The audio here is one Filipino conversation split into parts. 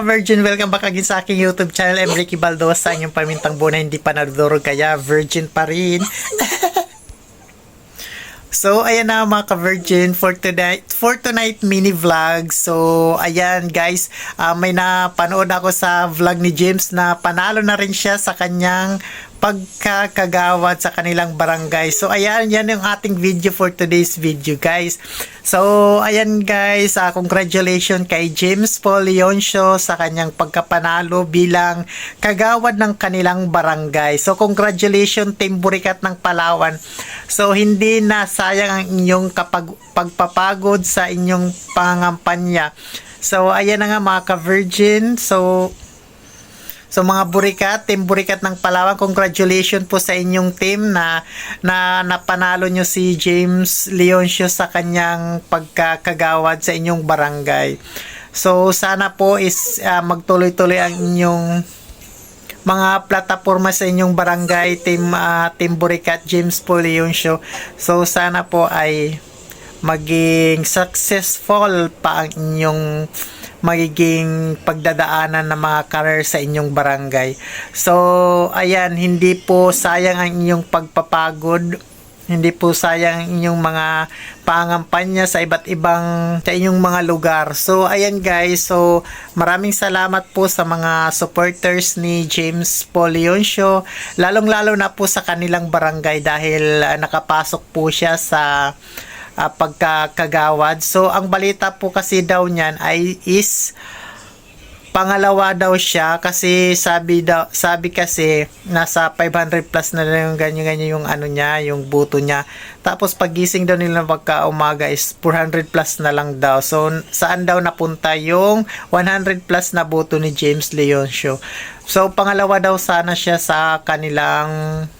ka-virgin, welcome back again sa aking YouTube channel. I'm Ricky Baldosa, inyong pamintang buo na hindi pa nadurog kaya virgin pa rin. So, ayan na mga ka-virgin for tonight, for tonight mini vlog. So, ayan guys, ah, may napanood ako sa vlog ni James na panalo na rin siya sa kanyang pagkakagawad sa kanilang barangay. So, ayan, yan yung ating video for today's video guys. So, ayan guys, ah, congratulations kay James Paul Leoncio sa kanyang pagkapanalo bilang kagawad ng kanilang barangay. So, congratulations Team Burikat ng Palawan. So, hindi na sayang ang inyong kapag, pagpapagod sa inyong pangampanya. So, ayan na nga mga ka-virgin. So, So mga Burikat, Team Burikat ng Palawan, congratulations po sa inyong team na na napanalo nyo si James Leoncio sa kanyang pagkakagawad sa inyong barangay. So sana po is ah, magtuloy-tuloy ang inyong mga plataforma sa inyong barangay Team ah, Team Burikat James Paul Leoncio. So sana po ay maging successful pa ang inyong magiging pagdadaanan ng mga career sa inyong barangay. So, ayan, hindi po sayang ang inyong pagpapagod. Hindi po sayang ang inyong mga pangampanya sa iba't ibang sa inyong mga lugar. So, ayan guys. So, maraming salamat po sa mga supporters ni James Paul Leoncio. Lalong-lalo na po sa kanilang barangay dahil ah, nakapasok po siya sa ah, pagkakagawad. So, ang balita po kasi daw niyan ay is pangalawa daw siya kasi sabi daw sabi kasi nasa 500 plus na lang yung ganyan ganyan yung ano niya yung buto niya. Tapos pagising daw nila pagka umaga is 400 plus na lang daw. So saan daw napunta yung 100 plus na buto ni James Leoncio? So pangalawa daw sana siya sa kanilang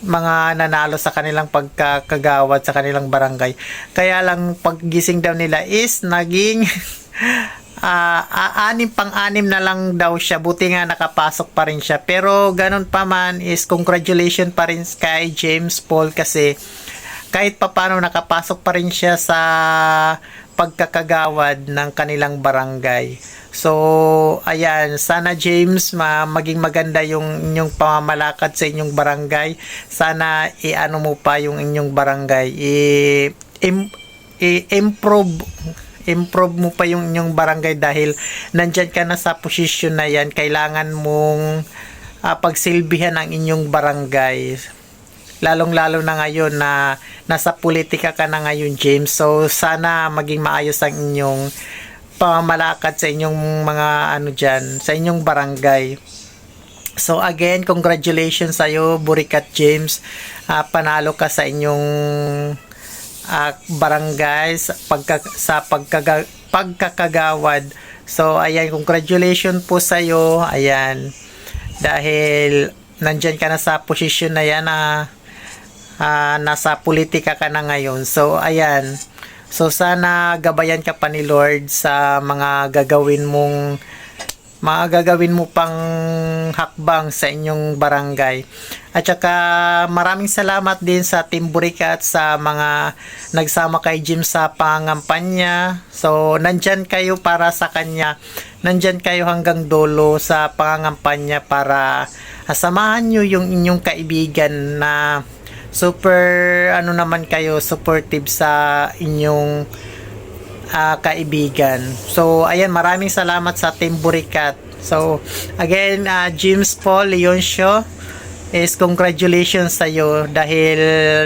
mga nanalo sa kanilang pagkakagawad sa kanilang barangay. Kaya lang paggising daw nila is naging ah, anim pang anim na lang daw siya. Buti nga nakapasok pa rin siya. Pero ganun pa man is congratulations pa rin kay James Paul kasi kahit papano nakapasok pa rin siya sa pagkakagawad ng kanilang barangay. So, ayan, sana James ma maging maganda yung inyong pamamalakad sa inyong barangay. Sana i-ano mo pa yung inyong barangay. I, im- i-improve improve mo pa yung inyong barangay dahil nandyan ka na sa posisyon na yan. Kailangan mong ah, pagsilbihan ang inyong barangay lalong-lalo na ngayon na nasa politika ka na ngayon, James. So, sana maging maayos ang inyong pamamalakad sa inyong mga ano dyan, sa inyong barangay. So, again, congratulations sa iyo, Burikat James. Ah, panalo ka sa inyong ah, barangay sa, pagka, sa pagkaga, pagkakagawad. So, ayan, congratulations po sa iyo. Ayan. Dahil nandyan ka na sa posisyon na yan na ah, nasa politika ka na ngayon. So, ayan. So, sana gabayan ka pa ni Lord sa mga gagawin mong mga gagawin mo pang hakbang sa inyong barangay. At saka maraming salamat din sa Team Burika at sa mga nagsama kay Jim sa pangangampanya. So, nandyan kayo para sa kanya. Nandyan kayo hanggang dulo sa pangangampanya para samahan nyo yung inyong kaibigan na super ano naman kayo supportive sa inyong ah, kaibigan. So, ayan, maraming salamat sa Team Burikat. So, again, ah, James Paul Leoncio is congratulations sa iyo dahil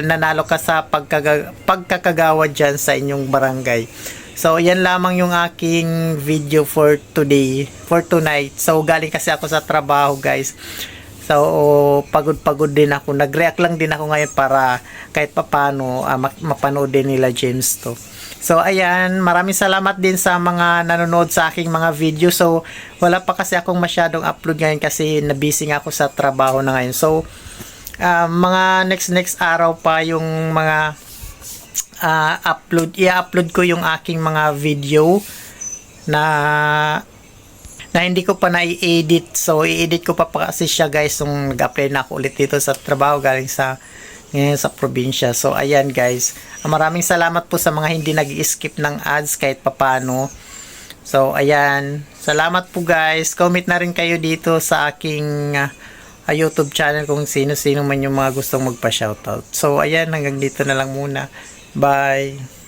nanalo ka sa pagkaga- pagkakagawad dyan sa inyong barangay. So, yan lamang yung aking video for today, for tonight. So, galing kasi ako sa trabaho, guys. So, pagod-pagod din ako. Nag-react lang din ako ngayon para kahit papano uh, mapanood din nila James to. So, ayan. Maraming salamat din sa mga nanonood sa aking mga video. So, wala pa kasi akong masyadong upload ngayon kasi nabusy nga ako sa trabaho na ngayon. So, uh, mga next next araw pa yung mga uh, upload. I-upload ko yung aking mga video na na hindi ko pa na-edit. So, i-edit ko pa, pa kasi siya guys nung nag-apply na ako ulit dito sa trabaho galing sa ngayon sa probinsya. So, ayan guys. Maraming salamat po sa mga hindi nag skip ng ads kahit papano. So, ayan. Salamat po guys. Comment na rin kayo dito sa aking ah, YouTube channel kung sino-sino man yung mga gustong magpa-shoutout. So, ayan. Hanggang dito na lang muna. Bye.